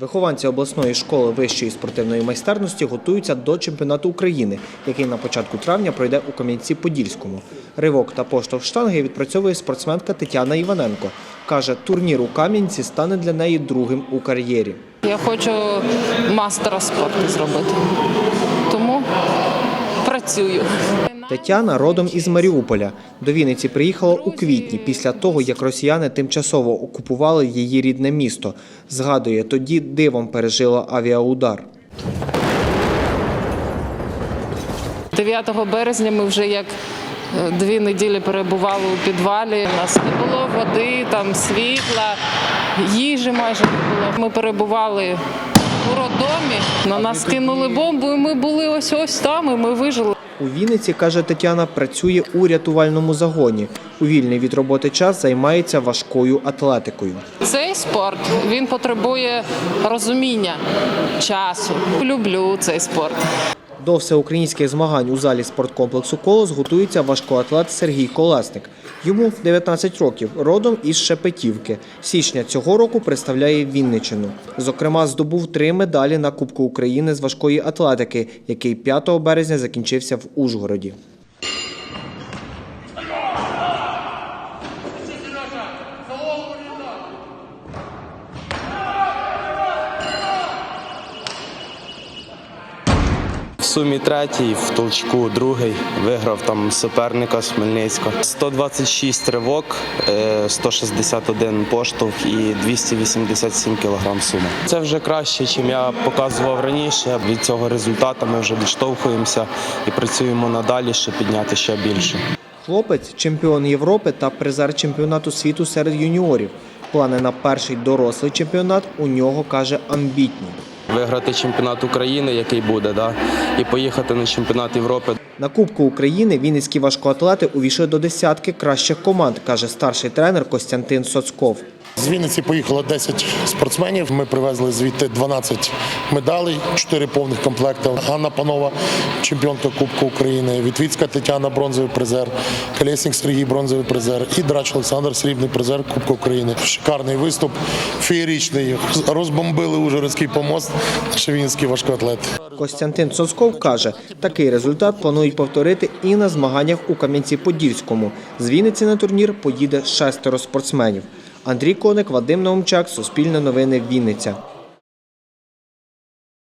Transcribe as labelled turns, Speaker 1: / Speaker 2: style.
Speaker 1: Вихованці обласної школи вищої спортивної майстерності готуються до чемпіонату України, який на початку травня пройде у Кам'янці-Подільському. Ривок та поштовх штанги відпрацьовує спортсменка Тетяна Іваненко. Каже, турнір у Кам'янці стане для неї другим у кар'єрі.
Speaker 2: Я хочу мастера спорту зробити. Тому працюю.
Speaker 1: Тетяна родом із Маріуполя. До Вінниці приїхала у квітні після того, як росіяни тимчасово окупували її рідне місто. Згадує, тоді дивом пережила авіаудар.
Speaker 2: 9 березня ми вже як е, дві неділі перебували у підвалі. У нас не було води, там світла, їжі майже не було. Ми перебували у роддомі, на нас кинули бомбу, і ми були ось ось там, і ми вижили.
Speaker 1: У Вінниці, каже Тетяна, працює у рятувальному загоні. У вільний від роботи час займається важкою атлетикою.
Speaker 2: Цей спорт він потребує розуміння часу. Люблю цей спорт.
Speaker 1: До всеукраїнських змагань у залі спорткомплексу Колос готується важкоатлет Сергій Колесник. Йому 19 років, родом із Шепетівки. Січня цього року представляє Вінничину. Зокрема, здобув три медалі на Кубку України з важкої атлетики, який 5 березня закінчився в Ужгороді.
Speaker 3: Сумі третій, в толчку другий. Виграв там суперника з Хмельницького. 126 ривок, е, 161 поштовх і 287 кг сума. Це вже краще, ніж я показував раніше. Від цього результату ми вже відштовхуємося і працюємо надалі, щоб підняти ще більше.
Speaker 1: Хлопець чемпіон Європи та призер чемпіонату світу серед юніорів. Плани на перший дорослий чемпіонат у нього каже амбітні.
Speaker 3: Виграти чемпіонат України, який буде, да? і поїхати на чемпіонат Європи.
Speaker 1: На Кубку України вінницькі важкоатлети увійшли до десятки кращих команд, каже старший тренер Костянтин Соцков.
Speaker 4: З Вінниці поїхало 10 спортсменів. Ми привезли звідти 12 медалей, 4 повних комплекти. Ганна Панова, чемпіонка Кубку України, Вітвіцька Тетяна, бронзовий призер, Колєснік Сергій, бронзовий призер і Драч Олександр, срібний призер Кубку України. Шикарний виступ, феєричний. Розбомбили Ужгородський помост, наші вінницькі важкоатлети.
Speaker 1: Костянтин Соцков каже, такий результат планують повторити і на змаганнях у Кам'янці-Подільському. З Вінниці на турнір поїде шестеро спортсменів. Андрій Коник, Вадим Наумчак, Суспільне новини, Вінниця.